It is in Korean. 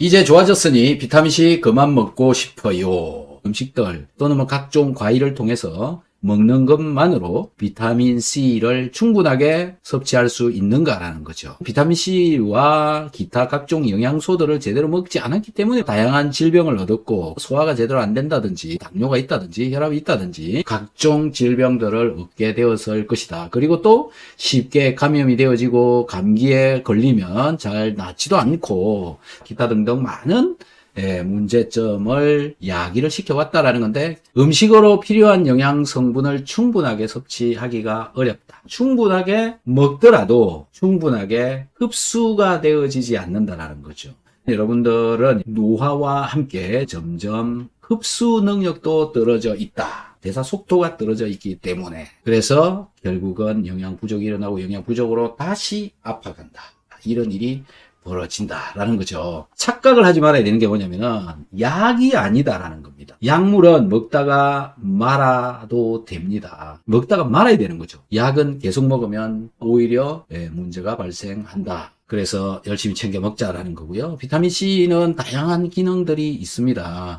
이제 좋아졌으니 비타민C 그만 먹고 싶어요. 음식들 또는 뭐 각종 과일을 통해서 먹는 것만으로 비타민 C를 충분하게 섭취할 수 있는가라는 거죠. 비타민 C와 기타 각종 영양소들을 제대로 먹지 않았기 때문에 다양한 질병을 얻었고 소화가 제대로 안 된다든지 당뇨가 있다든지 혈압이 있다든지 각종 질병들을 얻게 되었을 것이다. 그리고 또 쉽게 감염이 되어지고 감기에 걸리면 잘 낫지도 않고 기타 등등 많은 예, 문제점을 야기를 시켜왔다라는 건데 음식으로 필요한 영양 성분을 충분하게 섭취하기가 어렵다. 충분하게 먹더라도 충분하게 흡수가 되어지지 않는다라는 거죠. 여러분들은 노화와 함께 점점 흡수 능력도 떨어져 있다. 대사 속도가 떨어져 있기 때문에 그래서 결국은 영양 부족이 일어나고 영양 부족으로 다시 아파간다. 이런 일이 벌어진다라는 거죠. 착각을 하지 말아야 되는 게 뭐냐면은 약이 아니다라는 겁니다. 약물은 먹다가 말아도 됩니다. 먹다가 말아야 되는 거죠. 약은 계속 먹으면 오히려 예, 문제가 발생한다. 그래서 열심히 챙겨 먹자라는 거고요. 비타민 C는 다양한 기능들이 있습니다.